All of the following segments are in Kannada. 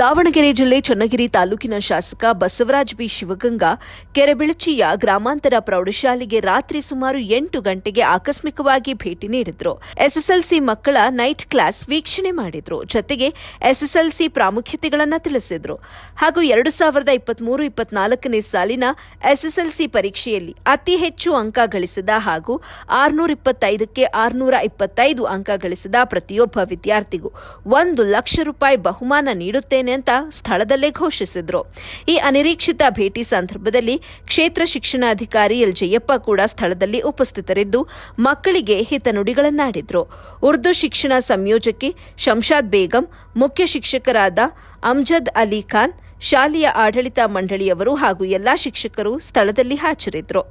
ದಾವಣಗೆರೆ ಜಿಲ್ಲೆ ಚನ್ನಗಿರಿ ತಾಲೂಕಿನ ಶಾಸಕ ಬಸವರಾಜ್ ಬಿ ಶಿವಗಂಗಾ ಕೆರೆಬಿಳಚಿಯ ಗ್ರಾಮಾಂತರ ಪ್ರೌಢಶಾಲೆಗೆ ರಾತ್ರಿ ಸುಮಾರು ಎಂಟು ಗಂಟೆಗೆ ಆಕಸ್ಮಿಕವಾಗಿ ಭೇಟಿ ನೀಡಿದ್ರು. ಎಸ್ಎಸ್ಎಲ್ಸಿ ಮಕ್ಕಳ ನೈಟ್ ಕ್ಲಾಸ್ ವೀಕ್ಷಣೆ ಮಾಡಿದ್ರು. ಜೊತೆಗೆ ಎಸ್ಎಸ್ಎಲ್ಸಿ ಪ್ರಾಮುಖ್ಯತೆಗಳನ್ನ ತಿಳಿಸಿದ್ರು. ಹಾಗೂ ಎರಡು ಸಾವಿರದ ಇಪ್ಪತ್ಮೂರು ಇಪ್ಪತ್ನಾಲ್ಕನೇ ಸಾಲಿನ ಎಸ್ಎಸ್ಎಲ್ಸಿ ಪರೀಕ್ಷೆಯಲ್ಲಿ ಅತಿ ಹೆಚ್ಚು ಅಂಕ ಗಳಿಸಿದ ಹಾಗೂ ಆರುನೂರ ಇಪ್ಪತ್ತೈದಕ್ಕೆ ಆರುನೂರ ಇಪ್ಪತ್ತೈದು ಅಂಕ ಗಳಿಸಿದ ಪ್ರತಿಯೊಬ್ಬ ವಿದ್ಯಾರ್ಥಿಗೂ ಒಂದು ಲಕ್ಷ ರೂಪಾಯಿ ಬಹುಮಾನ ನೀಡುತ್ತೇನೆ ಅಂತ ಸ್ಥಳದಲ್ಲೇ ಘೋಷಿಸಿದ್ರು. ಈ ಅನಿರೀಕ್ಷಿತ ಭೇಟಿ ಸಂದರ್ಭದಲ್ಲಿ ಕ್ಷೇತ್ರ ಶಿಕ್ಷಣಾಧಿಕಾರಿ ಎಲ್ ಜಯಪ್ಪ ಕೂಡ ಸ್ಥಳದಲ್ಲಿ ಉಪಸ್ಥಿತರಿದ್ದು, ಮಕ್ಕಳಿಗೆ ಹಿತನುಡಿಗಳನ್ನಾಡಿದ್ರು ಉರ್ದು ಶಿಕ್ಷಣ ಸಂಯೋಜಕಿ ಶಂಶಾದ್ ಬೇಗಂ, ಮುಖ್ಯ ಶಿಕ್ಷಕರಾದ ಅಮ್ಜದ್ ಅಲಿ ಖಾನ್, ಶಾಲೆಯ ಆಡಳಿತ ಮಂಡಳಿಯವರು ಹಾಗೂ ಎಲ್ಲಾ ಶಿಕ್ಷಕರು ಸ್ಥಳದಲ್ಲಿ ಹಾಜರಿದ್ದರು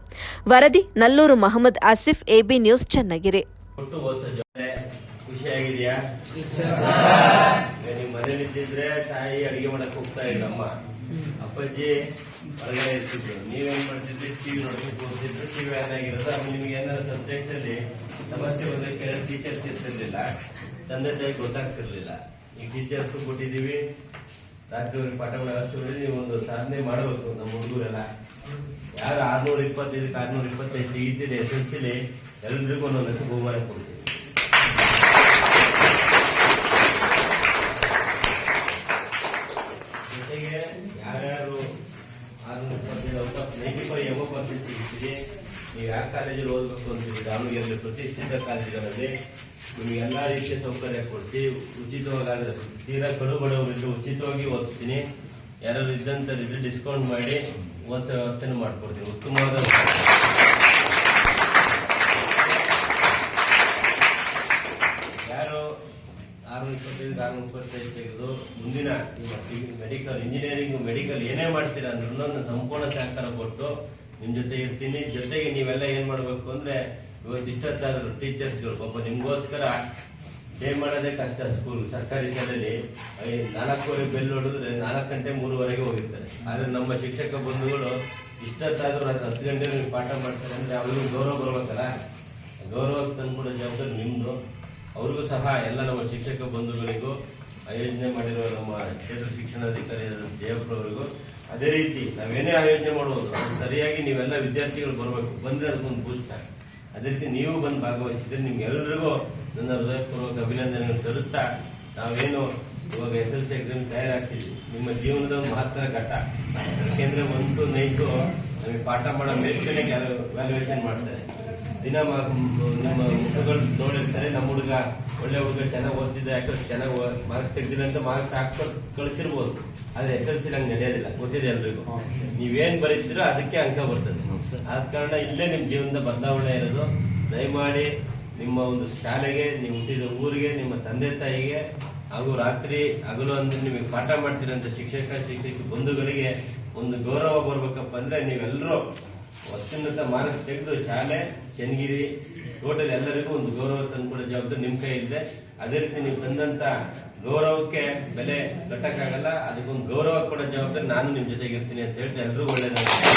ವರದಿ, ನಲ್ಲೂರು ಮಹಮ್ಮದ್ ಆಸಿಫ್, ಎಬಿ ನ್ಯೂಸ್, ಚನ್ನಗಿರಿ. ಕೊಟ್ಟು ಆಗಿದೆಯಾ ನಿಮ್ ಮನೇಲಿ ಇದ್ದಿದ್ರೆ ತಾಯಿ ಅಡಿಗೆ ಮಾಡಕ್ ಹೋಗ್ತಾ ಇಲ್ಲ ಅಮ್ಮ ಅಪ್ಪಾಜಿ ಹೊರಗಡೆ ಇರ್ತಿದ್ರು. ನೀವೇನ್ ಮಾಡ್ತಿದ್ರಿ? ಟಿವಿ ನೋಡ್ಕೊಂಡು ಕೂರ್ತಿದ್ರು ಟಿವಿ ಆನ್ ಆಗಿರೋದು ನಿಮ್ಗೆ ಏನಾದ್ರು ಸಬ್ಜೆಕ್ಟ್ ಅಲ್ಲಿ ಸಮಸ್ಯೆ ಬಂದ್ರೆ ಕೆಲವು ಟೀಚರ್ಸ್ ಇರ್ತಿರ್ಲಿಲ್ಲ. ತಂದೆ ತಾಯಿ ಗೊತ್ತಾಗ್ತಿರ್ಲಿಲ್ಲ. ಈ ಟೀಚರ್ಸ್ ಕೊಟ್ಟಿದೀವಿ ರಾತ್ರಿ ಪಾಠ ಮಾಡೋಷ್ಟ್ರಲ್ಲಿ ನೀವು ಒಂದು ಸಾಧನೆ ಮಾಡಬೇಕು ನಮ್ಮ ಹುಡುಗರೆಲ್ಲ. ಯಾರು ಆರ್ನೂರ ಇಪ್ಪತ್ತೈದಕ್ಕೆ ಆರ್ನೂರ ಇಪ್ಪತ್ತೈದು ತೆಗಿತೀರಿ, ಎಸ್ ಎಲ್ ಸಿಲಿ ಎಲ್ರಿಗೂ ಒಂದೊಂದು ಬಹುಮಾನ ಕೊಡ್ತೀವಿ ಜೊತೆಗೆ ಯಾರ್ಯಾರು ಆರ್ನೂರ ಇಪ್ಪತ್ತೈದು out ninety five above percent ಸಿಗ್ತೀರಿ ನೀವು ಯಾವ ಕಾಲೇಜಲ್ಲಿ ಓದಬೇಕು ಅಂತೀರಿ ದಾವಣಗೆರೆ ಪ್ರತಿಷ್ಠಿತ ಕಾಲೇಜುಗಳಲ್ಲಿ ನಿಮಗೆ ಎಲ್ಲ ರೀತಿಯ ಸೌಕರ್ಯ ಕೊಡಿಸಿ ಉಚಿತವಾಗಿ ತೀರಾ ಕಡು ಬಡವರಿದ್ದು ಉಚಿತವಾಗಿ ಓದಿಸ್ತೀನಿ. ಯಾರು ಇದ್ದಂಥವ್ರಿದ್ರೆ ಡಿಸ್ಕೌಂಟ್ ಮಾಡಿ ಓದಿಸೋ ವ್ಯವಸ್ಥೆನೂ ಮಾಡಿಕೊಡ್ತೀನಿ. ಉತ್ತಮವಾದ ಯಾರು ಇಪ್ಪತ್ತೈದು ತೆಗೆದು ಮುಂದಿನ ಮೆಡಿಕಲ್ ಇಂಜಿನಿಯರಿಂಗ್ ಮೆಡಿಕಲ್ ಏನೇ ಮಾಡ್ತೀರಾ ಅಂದ್ರೂ ನಾನು ಸಂಪೂರ್ಣ ಸಹಕಾರ ಕೊಟ್ಟು ನಿಮ್ ಜೊತೆ ಇರ್ತೀನಿ. ಜೊತೆಗೆ ನೀವೆಲ್ಲ ಏನ್ ಮಾಡ್ಬೇಕು ಅಂದ್ರೆ ಇವತ್ತು ಇಷ್ಟೊತ್ತಾದ್ರು ಟೀಚರ್ಸ್ಗಳು ಪಾಪ ನಿಮ್ಗೋಸ್ಕರ ಡೇ ಮಾಡೋದೇ ಕಷ್ಟ ಸ್ಕೂಲ್ ಸರ್ಕಾರಿ ಶಾಲೆಯಲ್ಲಿ ನಾಲ್ಕೂವರೆ ಬೆಲ್ ಹೊಡೆದ್ರೆ ನಾಲ್ಕು ಗಂಟೆ ಮೂರುವರೆಗೆ ಹೋಗಿರ್ತಾರೆ. ಆದ್ರೆ ನಮ್ಮ ಶಿಕ್ಷಕ ಬಂಧುಗಳು ಇಷ್ಟತ್ತಾದ್ರೂ ಹತ್ತು ಗಂಟೆ ಪಾಠ ಮಾಡ್ತಾರೆ ಅಂದ್ರೆ ಅವ್ರಿಗೂ ಗೌರವ ಬರ್ಬೇಕಲ್ಲ. ಗೌರವ ತಂದ್ಕೊಡೋ ಜವಾಬ್ದಾರಿ ನಿಮ್ದು. ಅವ್ರಿಗೂ ಸಹ ಎಲ್ಲ ನಮ್ಮ ಶಿಕ್ಷಕ ಬಂಧುಗಳಿಗೂ, ಆಯೋಜನೆ ಮಾಡಿರುವ ನಮ್ಮ ಕ್ಷೇತ್ರ ಶಿಕ್ಷಣಾಧಿಕಾರಿ ಜಯಪ್ರವರಿಗೂ ಅದೇ ರೀತಿ ನಾವೇನೇ ಆಯೋಜನೆ ಮಾಡುವುದು ಸರಿಯಾಗಿ ನೀವೆಲ್ಲ ವಿದ್ಯಾರ್ಥಿಗಳು ಬರಬೇಕು, ಬಂದ್ರೆ ಅದಕ್ಕೊಂದು ಬೂಸ್ಟ್ ಅದೇ ರೀತಿ ನೀವು ಬಂದು ಭಾಗವಹಿಸಿದ್ರೆ ನಿಮ್ಗೆಲ್ಲರಿಗೂ ನನ್ನ ಹೃದಯಪೂರ್ವಕ ಅಭಿನಂದನೆಗಳನ್ನು ಸಲ್ಲಿಸ್ತಾ, ನಾವೇನು ಇವಾಗ ಎಸ್ ಎಲ್ ಸಿ ಎಕ್ಸಾಮ್ ತಯಾರಾಗ್ತೀವಿ ನಿಮ್ಮ ಜೀವನದ ಮಹತ್ತರ ಘಟ್ಟ. ಯಾಕೆಂದ್ರೆ ಒಂದು ನೈಟು ನಮಗೆ ಪಾಠ ಮಾಡೋ ಮೇಷ್ಟೇ ವ್ಯಾಲ್ಯೂಯೇಷನ್ ಮಾಡ್ತಾರೆ. ದಿನ ನಮ್ಮ ಹುಡುಗರು ನೋಡಿರ್ತಾರೆ. ನಮ್ಮ ಹುಡುಗ ಒಳ್ಳೆ ಹುಡುಗ ಚೆನ್ನಾಗಿ ಓದ್ತಿದ್ದ ಯಾಕಂದ್ರೆ ಚೆನ್ನಾಗಿ ಮಾರ್ಕ್ಸ್ ತೆಗ್ದಿಲ್ಲ ಅಂತ ಮಾರ್ಕ್ಸ್ ಹಾಕಿ ಕಳಿಸಿರ್ಬೋದು. ಆದ್ರೆ ಎಸ್ ಎಲ್ ಸಿ ನಂಗೆ ನಡೆಯೋದಿಲ್ಲ. ಗೊತ್ತಿದೆ ಎಲ್ರಿಗೂ. ನೀವೇನ್ ಬರೀತಿದ್ರೋ ಅದಕ್ಕೆ ಅಂಕ ಬರ್ತದೆ. ಆದ ಕಾರಣ ಇಲ್ಲೇ ನಿಮ್ ಜೀವನದ ಬದಲಾವಣೆ ಇರೋದು. ದಯಮಾಡಿ ನಿಮ್ಮ ಒಂದು ಶಾಲೆಗೆ ನೀವು ಹುಟ್ಟಿದ ಊರಿಗೆ ನಿಮ್ಮ ತಂದೆ ತಾಯಿಗೆ ಹಾಗೂ ರಾತ್ರಿ ಹಗಲು ಅಂದ್ರೆ ನಿಮಗೆ ಪಾಠ ಮಾಡ್ತಿರೋಂಥ ಶಿಕ್ಷಕ ಶಿಕ್ಷಕಿ ಬಂಧುಗಳಿಗೆ ಒಂದು ಗೌರವ ಬರ್ಬೇಕಪ್ಪ ಅಂದ್ರೆ ನೀವೆಲ್ಲರೂ ಅತ್ಯುನ್ನತ ಮಾರ್ಕ್ಸ್ ತೆಗೆದು ಶಾಲೆ, ಚನ್ನಗಿರಿ ಟೋಟಲ್ ಎಲ್ಲರಿಗೂ ಒಂದು ಗೌರವ ತಂದುಕೊಡೋ ಜವಾಬ್ದಾರಿ ನಿಮ್ಮ ಕೈ ಇದೆ ಅದೇ ರೀತಿ ನೀವು ತಂದಂತ ಗೌರವಕ್ಕೆ ಬೆಲೆ ಕಟ್ಟಕ್ಕಾಗಲ್ಲ, ಅದಕ್ಕೊಂದು ಗೌರವ ಕೊಡೋ ಜವಾಬ್ದಾರಿ ನಾನು ನಿಮ್ಮ ಜೊತೆಗಿರ್ತೀನಿ ಅಂತ ಹೇಳ್ತಾ ಎಲ್ಲರೂ ಒಳ್ಳೇದಾಗುತ್ತೆ